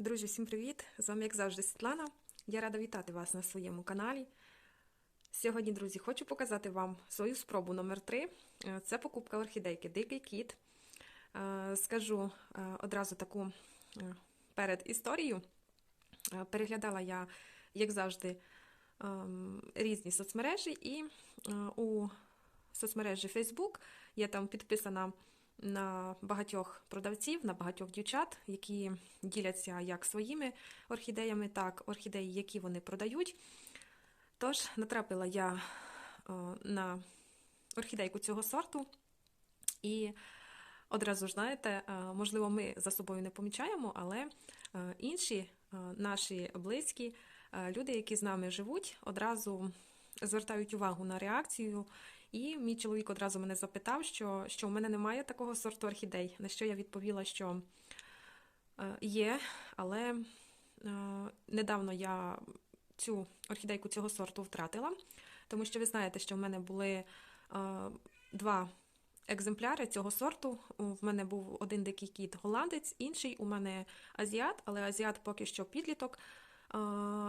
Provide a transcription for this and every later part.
Друзі, всім привіт! З вами, як завжди, Світлана. Я рада вітати вас на своєму каналі. Сьогодні, друзі, хочу показати вам свою спробу номер 3 Це покупка орхідейки Дикий кіт. Е, Скажу е, одразу таку е, перед історією. Е, Переглядала я, як завжди, ем, різні соцмережі, і е, у соцмережі Facebook я там підписана на багатьох продавців, на багатьох дівчат, які діляться як своїми орхідеями, так орхідеї, які вони продають. Тож натрапила я е, на орхідейку цього сорту, і одразу ж знаєте, е, можливо, ми за собою не помічаємо, але е, інші наші близькі, люди, які з нами живуть, одразу звертають увагу на реакцію. І мій чоловік одразу мене запитав, що, що в мене немає такого сорту орхідей. На що я відповіла, що е, є, але е, недавно я цю орхідейку цього сорту втратила, тому що ви знаєте, що в мене були е, два екземпляри цього сорту. В мене був один дикий кіт голландець, інший у мене азіат, але азіат поки що підліток.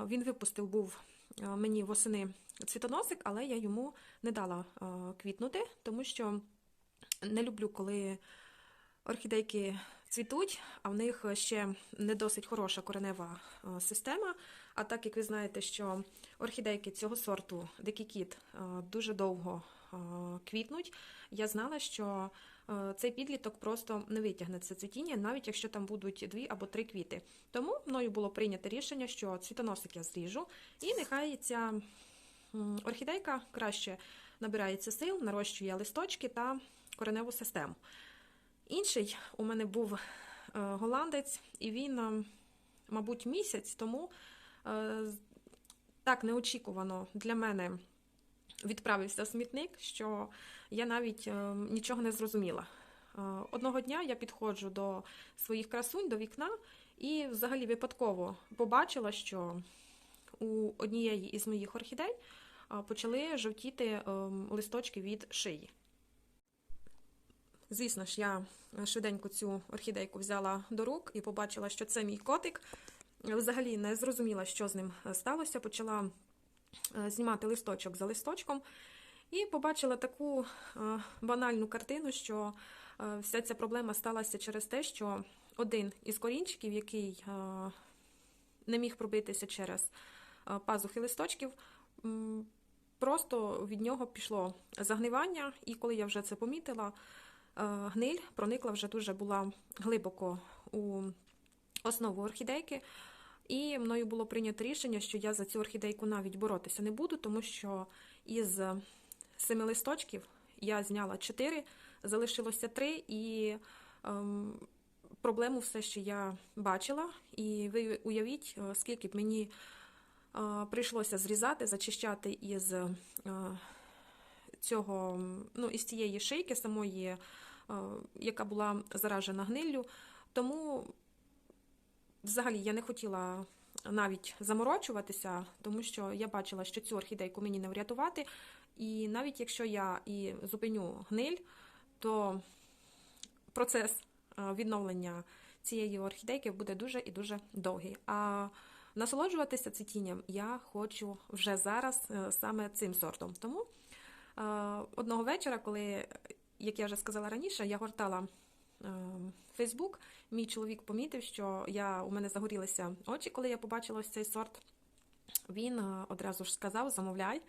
Він випустив був мені восени цвітоносик, але я йому не дала е, квітнути, тому що не люблю, коли орхідейки цвітуть, а в них ще не досить хороша коренева е, система. А так як ви знаєте, що орхідейки цього сорту Дикий кіт е, дуже довго е, квітнуть, я знала, що е, цей підліток просто не витягне це цвітіння, навіть якщо там будуть дві або три квіти. Тому мною було прийнято рішення, що цвітоносик я зріжу, і нехай ця орхідейка краще набирається сил, нарощує листочки та кореневу систему. Інший у мене був е, голландець, і він, е, мабуть, місяць тому е, так неочікувано для мене відправився смітник, що я навіть е, нічого не зрозуміла. Е, Одного дня я підходжу до своїх красунь, до вікна, і взагалі випадково побачила, що у однієї із моїх орхідей е, почали жовтіти листочки від шиї. Звісно ж, я швиденько цю орхідейку взяла до рук і побачила, що це мій котик. Взагалі не зрозуміла, що з ним сталося. Почала знімати листочок за листочком і побачила таку е, банальну картину, що е, вся ця проблема сталася через те, що один із корінчиків, який е, не міг пробитися через е, пазухи листочків, просто від нього пішло загнивання, і коли я вже це помітила, е, гниль проникла вже дуже була глибоко у основу орхідейки. І мною було прийнято рішення, що я за цю орхідейку навіть боротися не буду, тому що із семи листочків я зняла чотири, залишилося три, і ем, проблему все ще я бачила. І ви уявіть, е, скільки б мені е, прийшлося зрізати, зачищати із е, цього, ну, із цієї шийки самої, е, яка була заражена гниллю. Тому взагалі я не хотіла навіть заморочуватися, тому що я бачила, що цю орхідейку мені не врятувати. І навіть якщо я і зупиню гниль, то процес е, відновлення цієї орхідейки буде дуже і дуже довгий. А насолоджуватися цвітінням я хочу вже зараз е, саме цим сортом. Тому е, одного вечора, коли, як я вже сказала раніше, я гортала Фейсбук, мій чоловік помітив, що я, у мене загорілися очі, коли я побачила ось цей сорт. Він е, одразу ж сказав: замовляй,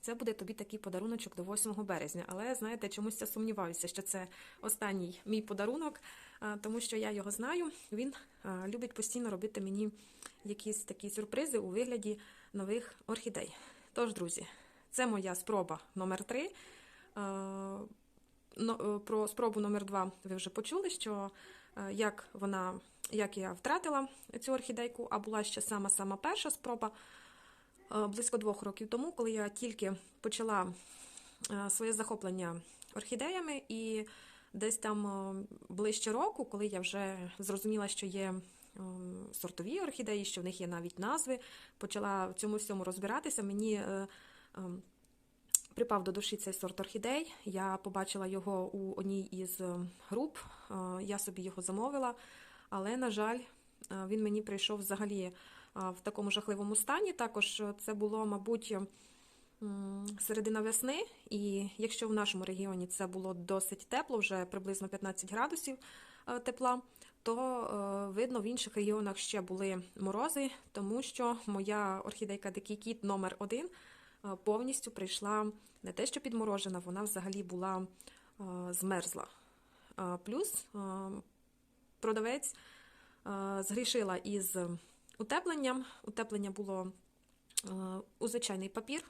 це буде тобі такий подаруночок до 8 березня. Але знаєте, чомусь я сумніваюся, що це останній мій подарунок, е, тому що я його знаю. Він е, любить постійно робити мені якісь такі сюрпризи у вигляді нових орхідей. Тож, друзі, це моя спроба номер 3 но- е, про спробу номер 2 ви вже почули, що е, як вона, як я втратила цю орхідейку, а була ще сама сама перша спроба е, близько двох років тому, коли я тільки почала е, своє захоплення орхідеями, і десь там е, ближче року, коли я вже зрозуміла, що є е, сортові орхідеї, що в них є навіть назви, почала в цьому всьому розбиратися. Мені е, е, Припав до душі цей сорт орхідей. Я побачила його у одній із е, груп. Е, Я собі його замовила, але, на жаль, е, він мені прийшов взагалі в такому жахливому стані. Також це було, мабуть, середина весни, і якщо в нашому регіоні це було досить тепло, вже приблизно 15 градусів тепла, то видно в інших регіонах ще були морози, тому що моя орхідейка Дикий кіт номер 1 е, повністю прийшла не те, що підморожена, вона взагалі була е, змерзла. Е, Плюс е, продавець е, згрішила із утепленням. Утеплення було е, у звичайний папір,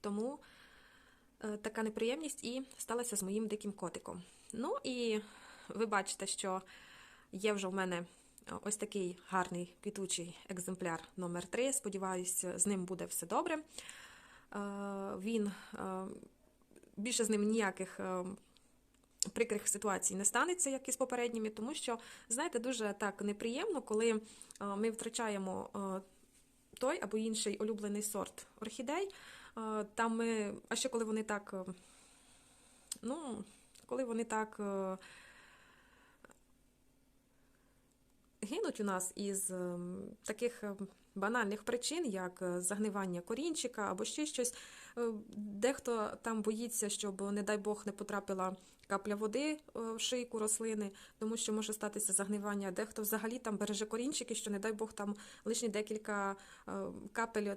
тому е, така неприємність і сталася з моїм диким котиком. Ну і ви бачите, що є вже в мене ось такий гарний квітучий екземпляр номер 3 Сподіваюся, з ним буде все добре. Е, Він е, більше з ним ніяких е, прикрих ситуацій не станеться, як і з попередніми, тому що, знаєте, дуже так неприємно, коли ми втрачаємо той або інший улюблений сорт орхідей. Там ми, а ще коли вони так, ну, коли вони так гинуть у нас із е, таких е, банальних причин, як е, загнивання корінчика або ще щось. Е, Дехто там боїться, щоб, не дай Бог, не потрапила капля води е, в шийку рослини, тому що може статися загнивання. Дехто взагалі там береже корінчики, що, не дай Бог, там лишні декілька капель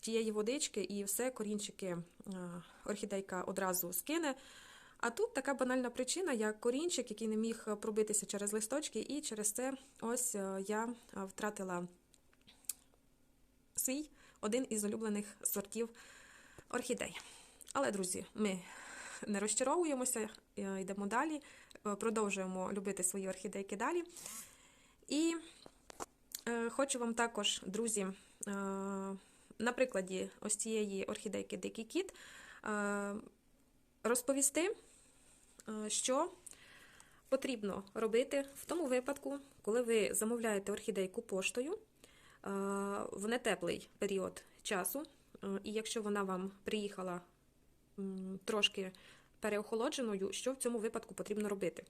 тієї водички, і все, корінчики орхідейка одразу скине. А тут така банальна причина, як корінчик, який не міг пробитися через листочки, і через це ось я втратила свій один із улюблених сортів орхідей. Але, друзі, ми не розчаровуємося, е, йдемо далі, е, продовжуємо любити свої орхідейки далі. І е, хочу вам також, друзі, на прикладі ось цієї орхідейки Дикий кіт розповісти, що потрібно робити в тому випадку, коли ви замовляєте орхідейку поштою в нетеплий період часу, е, і якщо вона вам приїхала трошки переохолодженою, що в цьому випадку потрібно робити?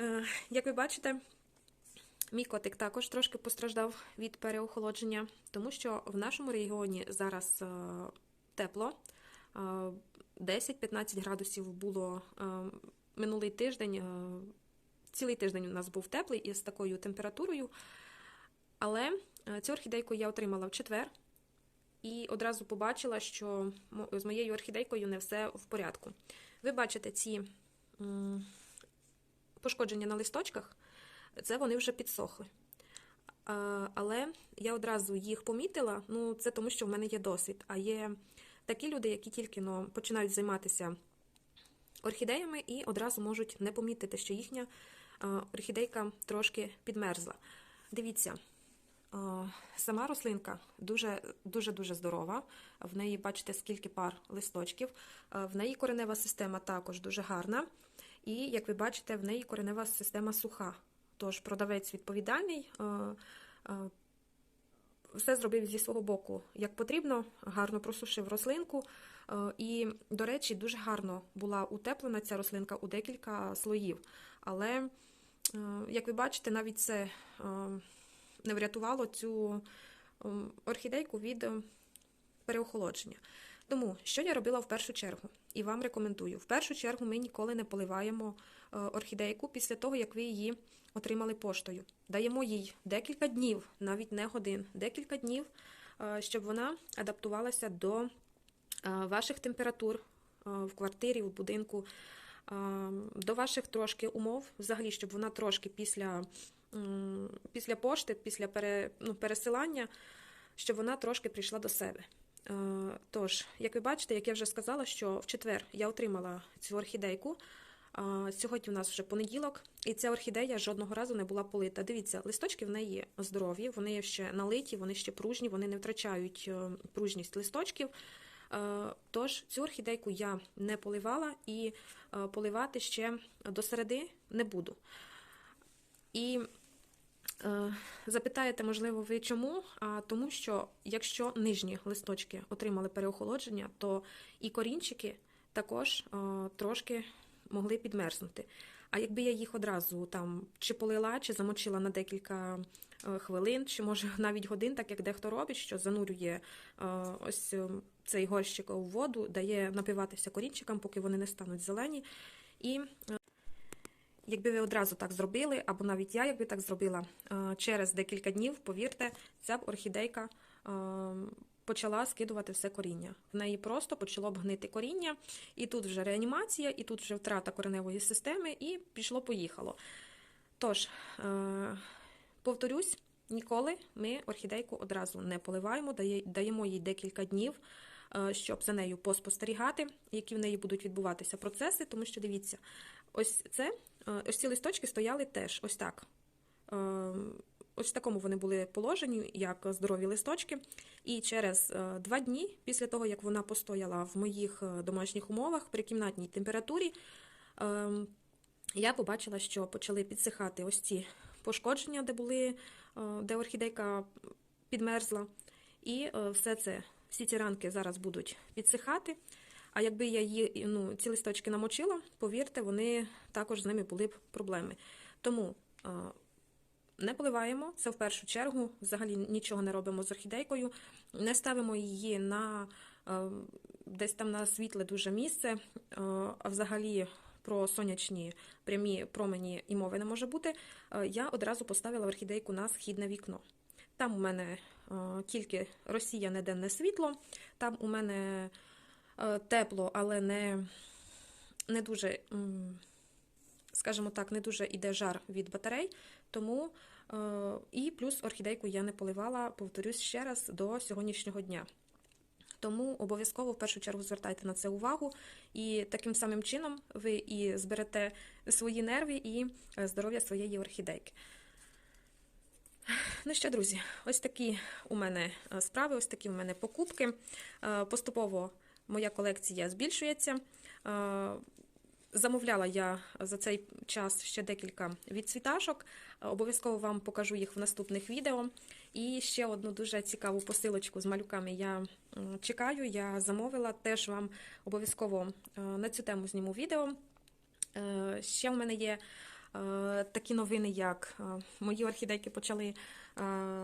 Е, Як ви бачите, Мій котик також трошки постраждав від переохолодження, тому що в нашому регіоні зараз е, тепло. Е, 10-15 градусів було е, минулий тиждень. е, Цілий тиждень у нас був теплий із такою температурою. Але е, цю орхідейку я отримала в четвер і одразу побачила, що з моєю орхідейкою не все в порядку. Ви бачите ці пошкодження на листочках, це вони вже підсохли. Але я одразу їх помітила. Ну, це тому, що в мене є досвід. А є такі люди, які тільки ну, починають займатися орхідеями і одразу можуть не помітити, що їхня орхідейка трошки підмерзла. Дивіться, сама рослинка дуже дуже дуже здорова. В неї бачите, скільки пар листочків. В неї коренева система також дуже гарна. І, як ви бачите, в неї коренева система суха. Тож продавець відповідальний, е, е, все зробив зі свого боку як потрібно, гарно просушив рослинку. Е, І, до речі, дуже гарно була утеплена ця рослинка у декілька слоїв. Але, е, як ви бачите, навіть це е, не врятувало цю е, орхідейку від е, переохолодження. Тому, що я робила в першу чергу, і вам рекомендую. В першу чергу ми ніколи не поливаємо е, орхідейку після того, як ви її отримали поштою. Даємо їй декілька днів, навіть не годин, декілька днів, е, щоб вона адаптувалася до ваших температур в квартирі, в будинку, е, до ваших трошки умов, взагалі, щоб вона трошки після, після пошти, після пере, ну, пересилання, щоб вона трошки прийшла до себе. Е, Тож, як ви бачите, як я вже сказала, що в четвер я отримала цю орхідейку. Сьогодні у нас вже понеділок, і ця орхідея жодного разу не була полита. Дивіться, листочки в неї здорові, вони ще налиті, вони ще пружні, вони не втрачають е, пружність листочків. Е, Тож цю орхідейку я не поливала і е, поливати ще до середи не буду. І Е, Запитаєте, можливо, ви чому? А тому, що якщо нижні листочки отримали переохолодження, то і корінчики також е, трошки могли підмерзнути. А якби я їх одразу там чи полила, чи замочила на декілька е, хвилин, чи може навіть годин, так як дехто робить, що занурює е, ось е, цей горщик у воду, дає напиватися корінчикам, поки вони не стануть зелені. І е, якби ви одразу так зробили, або навіть я, якби так зробила, е, через декілька днів, повірте, ця б орхідейка е, почала скидувати все коріння. В неї просто почало б гнити коріння, і тут вже реанімація, і тут вже втрата кореневої системи, і пішло-поїхало. Тож, е, повторюсь, ніколи ми орхідейку одразу не поливаємо, даємо їй декілька днів, щоб за нею поспостерігати, які в неї будуть відбуватися процеси, тому що дивіться, ось це, ось ці листочки стояли теж ось так. Е, Ось в такому вони були положені, як здорові листочки. І через е, два дні, після того, як вона постояла в моїх е, домашніх умовах при кімнатній температурі, е, я побачила, що почали підсихати ось ці пошкодження, де були, е, де орхідейка підмерзла. І е, все це, всі ці ранки зараз будуть підсихати. А якби я її, ну, ці листочки намочила, повірте, вони також з ними були б проблеми. Тому не поливаємо, це в першу чергу. Взагалі нічого не робимо з орхідейкою, не ставимо її на десь там на світле дуже місце, а взагалі про сонячні прямі промені і мови не може бути. Я одразу поставила орхідейку на східне вікно. Там у мене тільки розсіяне денне світло, там у мене тепло, але не, не дуже, скажімо так, не дуже іде жар від батарей. Тому е, і плюс орхідейку я не поливала, повторюсь ще раз, до сьогоднішнього дня. Тому обов'язково в першу чергу звертайте на це увагу, і таким самим чином ви і зберете свої нерви і е, здоров'я своєї орхідейки. Ну що, друзі, ось такі у мене е, справи, ось такі у мене покупки. Е, Поступово моя колекція збільшується. Е, Замовляла я за цей час ще декілька відцвіташок. Е, Обов'язково вам покажу їх в наступних відео. І ще одну дуже цікаву посилочку з малюками я чекаю. Я замовила. Теж вам обов'язково е, на цю тему зніму відео. Ще в мене є такі новини, як мої орхідейки почали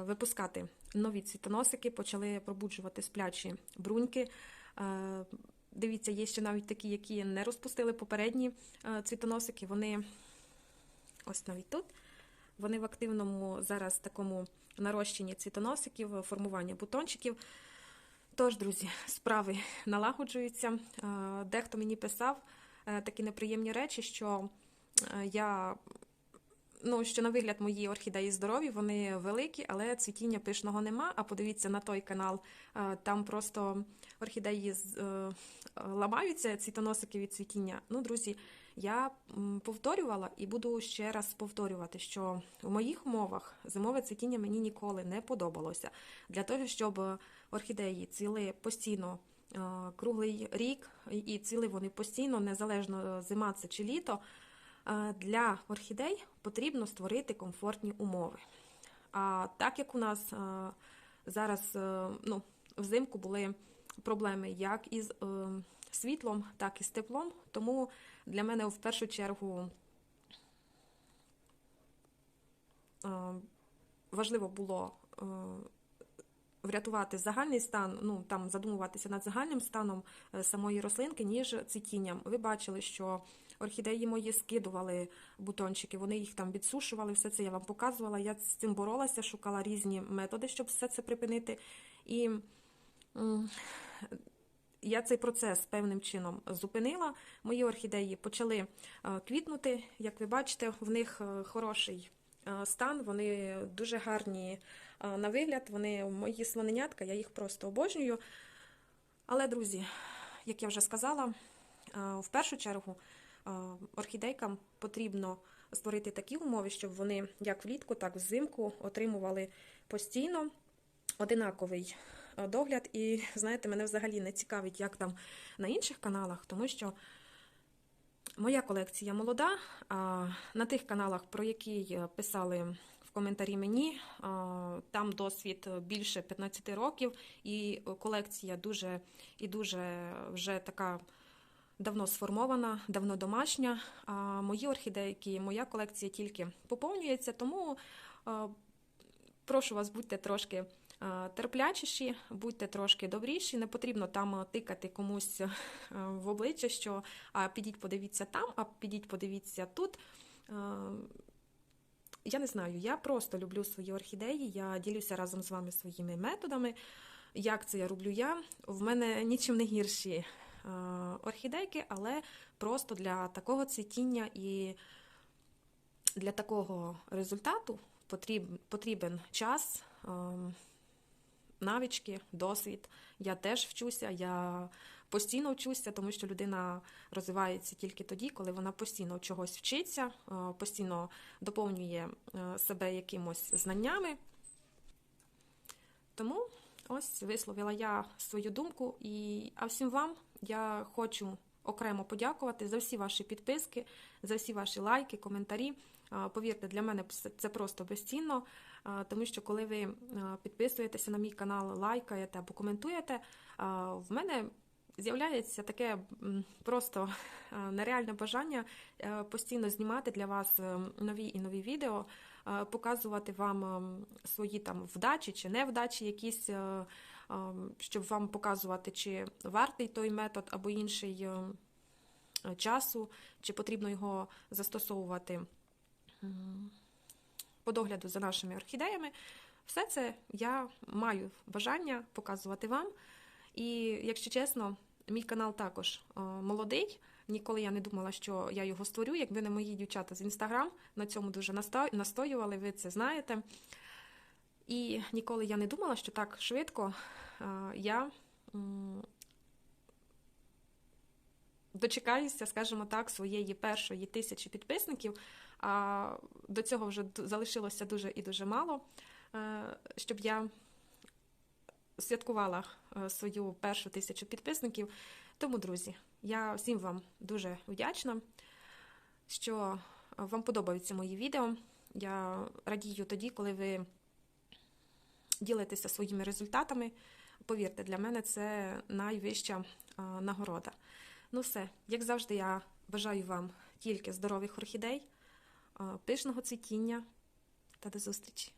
випускати нові цвітоносики, почали пробуджувати сплячі бруньки. Дивіться, є ще навіть такі, які не розпустили попередні е, цвітоносики. Вони ось навіть тут. Вони в активному зараз такому нарощенні цвітоносиків, формування бутончиків. Тож, друзі, справи налагоджуються. Е, Дехто мені писав е, такі неприємні речі, що я. Ну, що на вигляд мої орхідеї здорові, вони великі, але цвітіння пишного нема. А подивіться на той канал, е, там просто орхідеї е, ламаються, цвітоносики від цвітіння. Ну, друзі, я повторювала і буду ще раз повторювати, що в моїх умовах зимове цвітіння мені ніколи не подобалося. Для того, щоб орхідеї цвіли постійно е, круглий рік, і- цвіли вони постійно, незалежно зима це чи літо. Для орхідей потрібно створити комфортні умови. А так як у нас зараз е, ну, взимку були проблеми як із е, світлом, так і з теплом, тому для мене в першу чергу е, важливо було врятувати загальний стан, ну там задумуватися над загальним станом самої рослинки, ніж цвітінням. Ви бачили, що орхідеї мої скидували бутончики, вони їх там відсушували, все це я вам показувала. Я з цим боролася, шукала різні методи, щоб все це припинити. І я цей процес певним чином зупинила. Мої орхідеї почали е, квітнути. Як ви бачите, в них е, хороший е, стан, вони дуже гарні на вигляд. Вони мої слоненятка, я їх просто обожнюю. Але, друзі, як я вже сказала, в першу чергу орхідейкам потрібно створити такі умови, щоб вони як влітку, так і взимку отримували постійно одинаковий е, догляд. І знаєте, мене взагалі не цікавить, як там на інших каналах, тому що моя колекція молода. На тих каналах, про які е, писали в коментарі мені, там досвід більше 15 років, і колекція дуже і дуже вже така давно сформована, давно домашня. А мої орхідейки, моя колекція тільки поповнюється, тому прошу вас, будьте трошки терплячіші, будьте трошки добріші. Не потрібно там тикати комусь в обличчя, що а підіть, подивіться там, а підіть, подивіться тут. Я не знаю, я просто люблю свої орхідеї, я ділюся разом з вами своїми методами. Як це я роблю я? В мене нічим не гірші орхідейки, але просто для такого цвітіння і для такого результату потрібен, час, е, навички, досвід. Я теж вчуся, я постійно вчуся, тому що людина розвивається тільки тоді, коли вона постійно чогось вчиться, е, постійно доповнює е, себе якимось знаннями. Тому ось висловила я свою думку. І, а всім вам я хочу окремо подякувати за всі ваші підписки, за всі ваші лайки, коментарі. Повірте, для мене це- просто безцінно, тому що коли ви підписуєтеся на мій канал, лайкаєте або коментуєте, в мене з'являється таке просто нереальне бажання е, постійно знімати для вас е, нові і нові відео, показувати вам свої там вдачі чи невдачі, якісь, е, щоб вам показувати, чи вартий той метод або інший е, часу, чи потрібно його застосовувати по догляду за нашими орхідеями. Все це я маю бажання показувати вам. І, якщо чесно, мій канал також е, молодий. Ніколи я не думала, що я його створю. Якби не мої дівчата з інстаграм на цьому дуже настоювали, ви це знаєте. І ніколи я не думала, що так швидко е, я дочекаюся, скажімо так, своєї першої тисячі підписників. А до цього вже залишилося дуже і дуже мало, е, щоб я святкувала е, свою першу тисячу підписників. Тому, друзі, я всім вам дуже вдячна, що вам подобаються мої відео. Я радію тоді, коли ви ділитеся своїми результатами. Повірте, для мене це найвища нагорода. Ну все, як завжди, я бажаю вам тільки здорових орхідей, пишного цвітіння та до зустрічі!